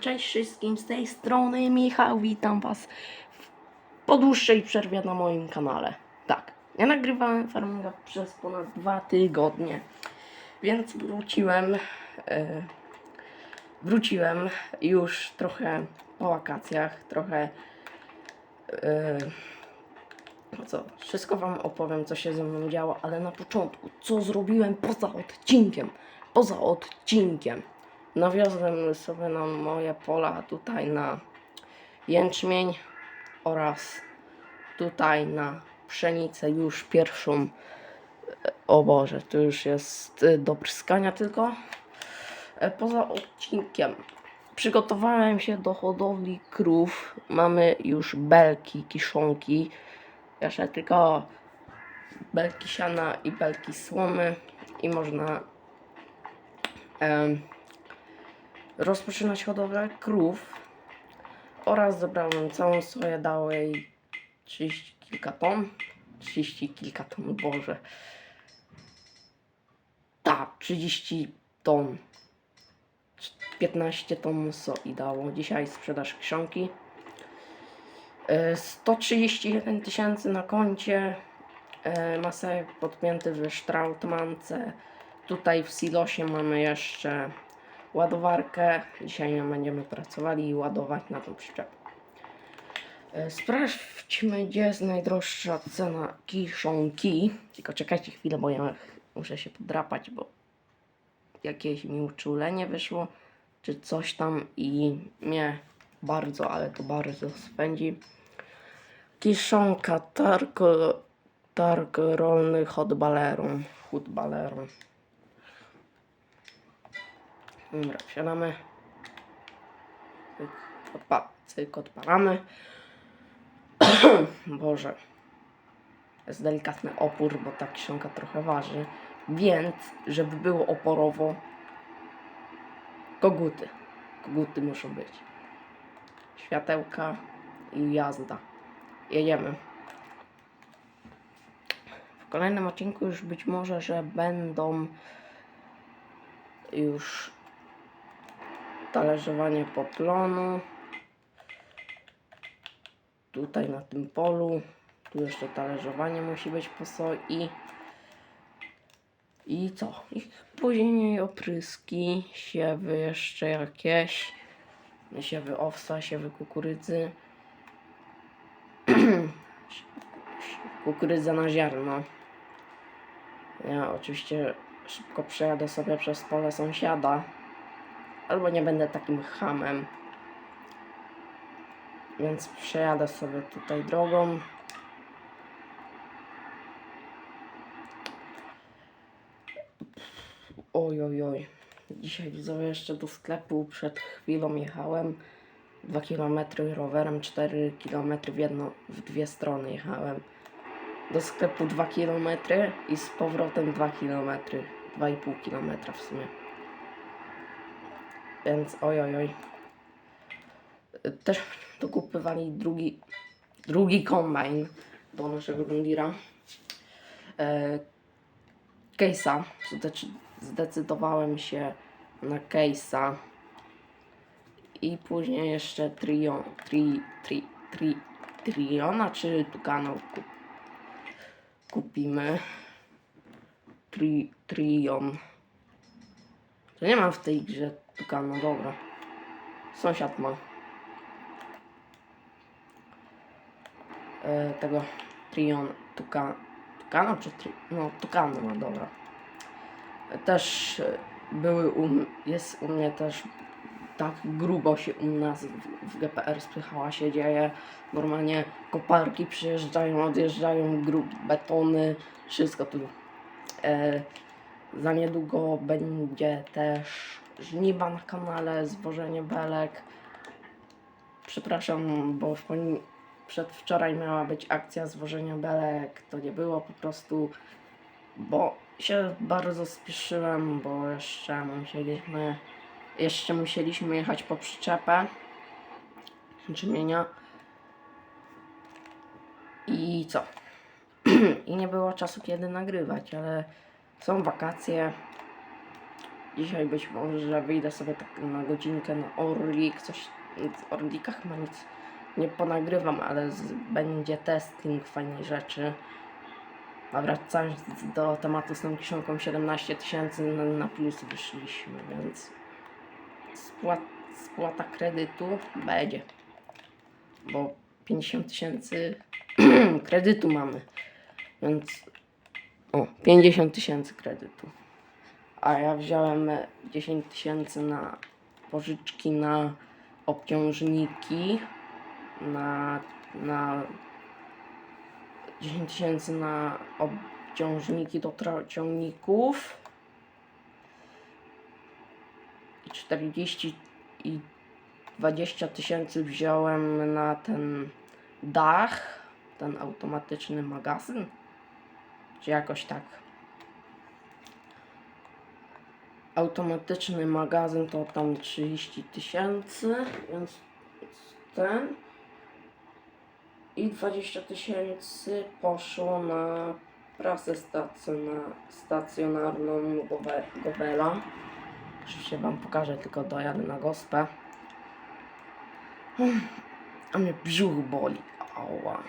Cześć wszystkim, z tej strony Michał, witam was po dłuższej przerwie na moim kanale. Tak, ja nagrywałem farminga przez ponad dwa tygodnie, więc wróciłem, e, wróciłem już trochę po wakacjach, trochę, no co, wszystko wam opowiem, co się ze mną działo, ale na początku, co zrobiłem poza odcinkiem, poza odcinkiem. Nawiozłem sobie na moje pola tutaj na jęczmień oraz tutaj na pszenicę już pierwszą. O Boże, to już jest y, do pryskania tylko. E, Poza odcinkiem przygotowałem się do hodowli krów. Mamy już belki, kiszonki. Jeszcze tylko belki siana i belki słomy i można em, rozpoczynać hodowlę krów oraz zebrałem całą soję, dało jej 30 kilka ton. 30 kilka ton, Boże. Tak, 30 ton. 15 ton soi dało. Dzisiaj sprzedaż. E, 131 tysięcy na koncie. E, Masek podpięty w Strautmance. Tutaj w silosie mamy jeszcze ładowarkę. Dzisiaj nie będziemy pracowali i ładować na tą przyczepę. E, Sprawdźmy, gdzie jest najdroższa cena kiszonki. Tylko czekajcie chwilę, bo ja muszę się podrapać, bo jakieś mi uczulenie wyszło, czy coś tam i mnie bardzo, ale to bardzo spędzi. Kiszonka targ, targ rolny hotbalerum. Hotbalerum. Dobra, wsiadamy. Cyk, odpa cyk, odpalamy. Boże. Jest delikatny opór, bo ta kiszonka trochę waży. Więc, żeby było oporowo, koguty. Koguty muszą być. Światełka i jazda. Jedziemy. W kolejnym odcinku już być może, że będą już talerzowanie poplonu. Tutaj na tym polu. Tu jeszcze talerzowanie musi być po soi. I co? I później opryski, siewy jeszcze jakieś. Siewy owsa, siewy kukurydzy. Kukurydza na ziarno. Ja oczywiście szybko przejadę sobie przez pole sąsiada. Albo nie będę takim hamem. Więc przejadę sobie tutaj drogą. Oj, oj, oj. Dzisiaj widzowie jeszcze do sklepu przed chwilą jechałem. 2 km rowerem, 4 km w jedno, w dwie strony jechałem. Do sklepu 2 km i z powrotem 2 km. 2,5 km w sumie. Więc oj, oj, oj. Też dokupywali drugi, drugi kombajn do naszego Rundira. E, Case'a. Zdec- Zdecydowałem się na Case'a. I później jeszcze Trion, tri, tri, tri, Triona czy Tucano kup, kupimy. Tri, Trion. To nie mam w tej grze Tucano, dobra. Sąsiad ma. E, tego Trion Tuca, Tucano czy tri, no Tucano ma, dobra. Też e, były u, jest u mnie też tak grubo się u nas w, w GPR spychała się dzieje. Normalnie koparki przyjeżdżają, odjeżdżają, grób, betony, wszystko tu. E, za niedługo będzie też żniwa na kanale, zwożenie belek. Przepraszam, bo w poni- przedwczoraj miała być akcja zwożenia belek, to nie było po prostu, bo się bardzo spieszyłem, bo jeszcze musieliśmy, jeszcze musieliśmy jechać po przyczepę jęczmienia i co? I nie było czasu kiedy nagrywać, ale są wakacje Dzisiaj być może, że wyjdę sobie tak na godzinkę na Orlik, coś z Orlika chyba nic nie ponagrywam, ale z, będzie testing fajnej rzeczy. A wracając do tematu z tą kieszonką 17 tysięcy na, na plus wyszliśmy, więc spłat, spłata kredytu będzie. Bo 50 tysięcy kredytu mamy, więc o, 50 tysięcy kredytu. A ja wziąłem e, 10 tysięcy na pożyczki na obciążniki, na, na 10 tysięcy na obciążniki do ciągników i 40 i 20 tysięcy wziąłem na ten dach, ten automatyczny magazyn, czy jakoś tak. Automatyczny magazyn to tam 30 tysięcy, więc ten i 20 tysięcy poszło na prasę stacjona, stacjonarną Gowe- Gowela. Oczywiście Wam pokażę, tylko dojadę na gospę. A mnie brzuch boli. Ała.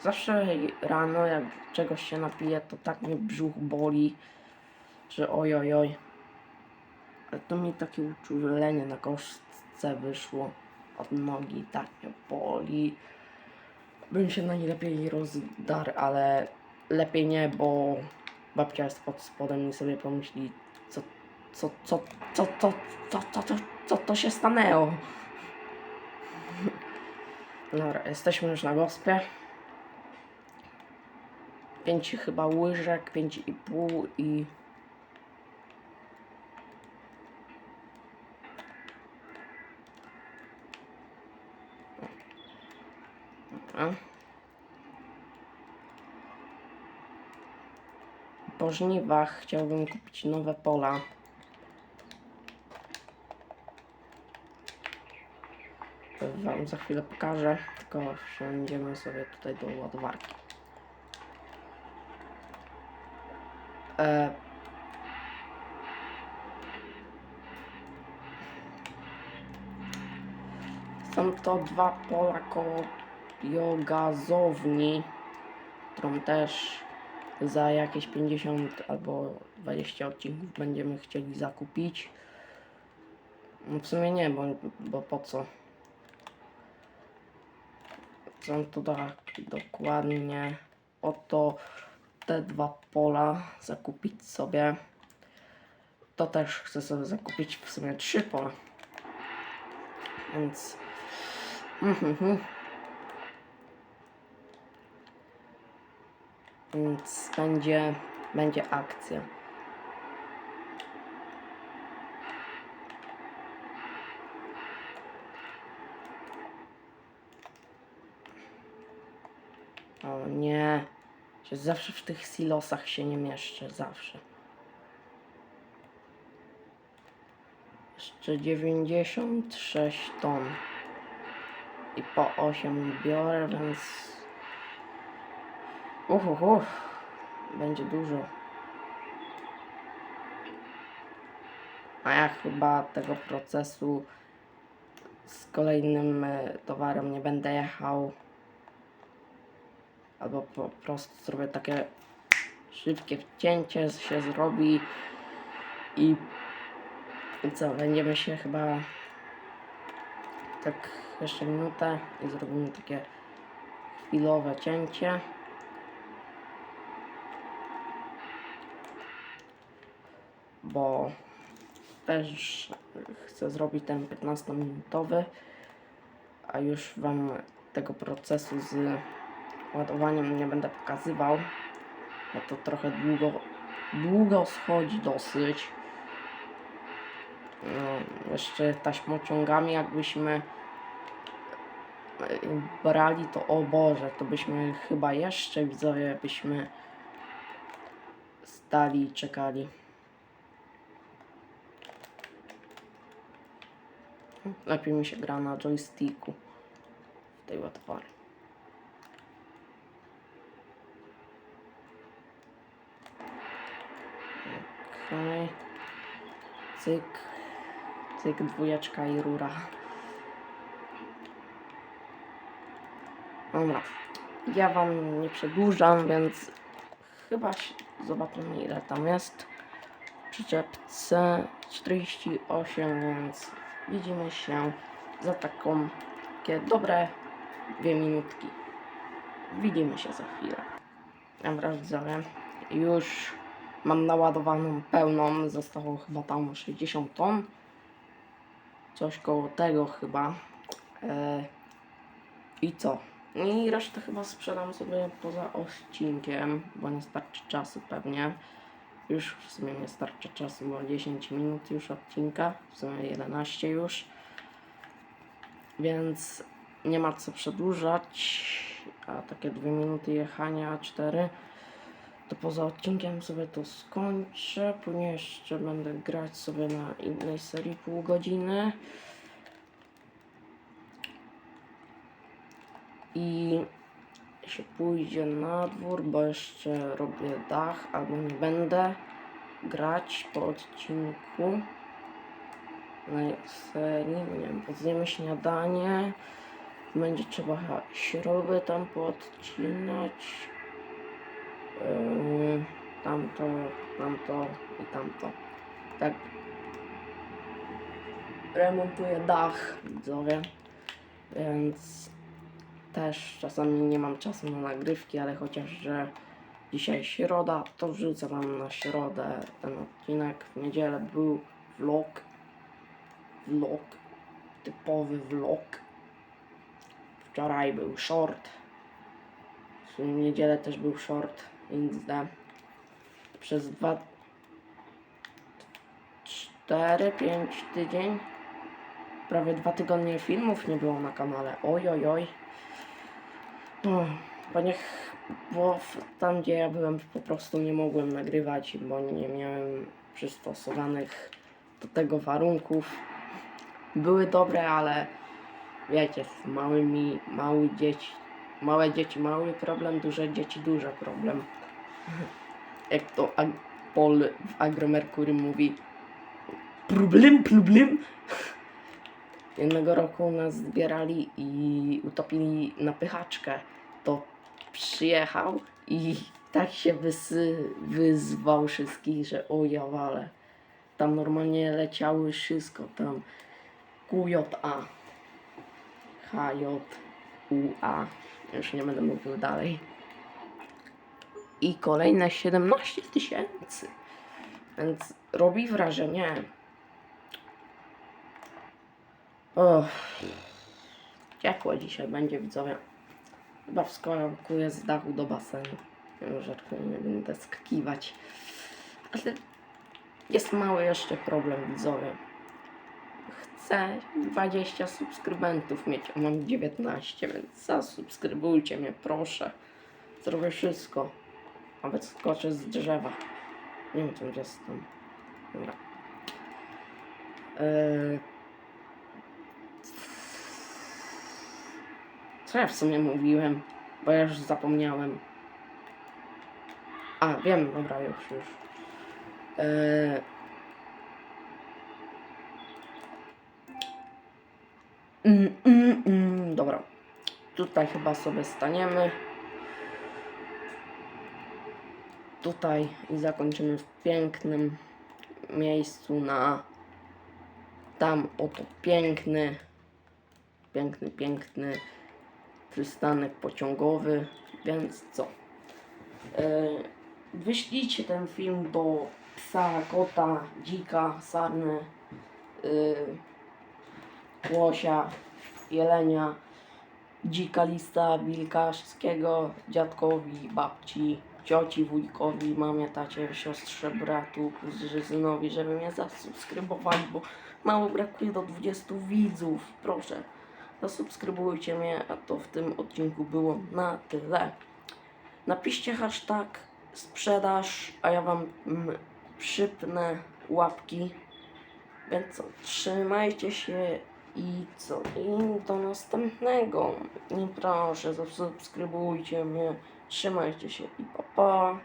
Zawsze rano, jak czegoś się napiję, to tak mnie brzuch boli, że oj, oj, oj. Ale to mi takie uczulenie na kostce wyszło od nogi, tak mnie boli. Bym się najlepiej rozdarł, ale lepiej nie, bo babcia jest pod spodem i sobie pomyśli, co, co, co, co, co, co, co, co, co to się stanęło. Dobra, jesteśmy już na gospie. Pięć chyba łyżek, pięć i pół i... Po żniwach chciałbym kupić nowe pola. Wam za chwilę pokażę, tylko wsiądziemy sobie tutaj do ładowarki. E, Są to dwa pola koło biogazowni, którą też za jakieś 50 albo 20 odcinków będziemy chcieli zakupić. No w sumie nie, bo, bo po co? Są tu tak dokładnie oto te dwa pola zakupić sobie. To też chcę sobie zakupić w sumie trzy pola. Więc. Mhm, mhm. Więc będzie, będzie akcja. O nie, zawsze w tych silosach się nie mieszczę, zawsze. Jeszcze 96 ton. I po 8 biorę, więc... Uff. Będzie dużo. A ja chyba tego procesu z kolejnym e, towarem nie będę jechał. Albo po prostu zrobię takie szybkie wcięcie się zrobi i co, będziemy się chyba tak jeszcze minutę i zrobimy takie chwilowe cięcie. Bo też chcę zrobić ten 15-minutowy, a już Wam tego procesu z ładowaniem nie będę pokazywał, bo to trochę długo, długo schodzi dosyć. No, jeszcze taśmociągami jakbyśmy e, brali, to o Boże, to byśmy chyba jeszcze widzowie byśmy stali i czekali. Lepiej mi się gra na joysticku w tej ładowarce. Okej. cyk, cyk, dwójeczka i rura. Dobra, ja wam nie przedłużam, więc chyba się- zobaczymy ile tam jest. Przyczepce 48, więc widzimy się za taką takie dobre dwie minutki. Widzimy się za chwilę. Dobra, widzowie, już mam naładowaną pełną, zostało chyba tam 60 ton. Coś koło tego chyba. E, I co? I resztę chyba sprzedam sobie poza odcinkiem, bo nie starczy czasu pewnie. Już w sumie nie starczy czasu, bo 10 minut już odcinka, w sumie 11 już. Więc nie ma co przedłużać. A takie 2 minuty jechania, 4 to poza odcinkiem sobie to skończę. Później jeszcze będę grać sobie na innej serii pół godziny. I się pójdzie na dwór, bo jeszcze robię dach, albo nie będę grać po odcinku na serii, no nie wiem, zjemy śniadanie, będzie trzeba śruby tam poodcinać, yy, tamto, tamto i tamto. Tak. Remontuję dach, widzowie, więc też czasami nie mam czasu na nagrywki, ale chociaż, że dzisiaj środa, to wrzucę wam na środę ten odcinek. W niedzielę był vlog, vlog, typowy vlog. Wczoraj był short, w niedzielę też był short, XD. Przez dwa, cztery, pięć tydzień, prawie dwa tygodnie filmów nie było na kanale. Oj, oj, oj. Bo bo tam gdzie ja byłem po prostu nie mogłem nagrywać, bo nie miałem przystosowanych do tego warunków. Były dobre, ale wiecie, z małymi, małe dzieci, małe dzieci mały problem, duże dzieci duży problem. Jak to ag- Paul w Agromerkury mówi problem, problem. Jednego roku nas zbierali i utopili na pychaczkę. To przyjechał i tak się wysy, wyzwał wszystkich, że o ja wale. Tam normalnie leciały wszystko, tam QJA, HJUA, już nie będę mówił dalej. I kolejne 17 tysięcy. Więc robi wrażenie. Och. Ciepło dzisiaj będzie widzowie. Chyba wskakuję z dachu do basenu. Żartuję, nie będę skakiwać. Ale jest mały jeszcze problem widzowie. Chcę 20 subskrybentów mieć, a mam 19, więc zasubskrybujcie mnie proszę. Zrobię wszystko. Nawet skoczę z drzewa. Nie wiem, czym jestem. Dobra. Eee... Co ja w sumie mówiłem? Bo ja już zapomniałem. A, wiem, dobra, już, już. Eee... Mm, mm, mm, dobra. Tutaj chyba sobie staniemy. Tutaj i zakończymy w pięknym miejscu na tam oto piękny, piękny, piękny przystanek pociągowy, więc co? E, wyślijcie ten film do psa, kota, dzika, sarny, y, łosia, jelenia, dzika lista, wilka, dziadkowi, babci, cioci, wujkowi, mamie, tacie, siostrze, bratu, kuzynowi, żeby mnie zasubskrybowali, bo mało brakuje do 20 widzów, proszę. Zasubskrybujcie mnie, a to w tym odcinku było na tyle. Napiszcie hashtag sprzedaż, a ja wam mm, przypnę łapki. Więc co, trzymajcie się i co? I do następnego. I proszę, zasubskrybujcie mnie. Trzymajcie się i pa pa.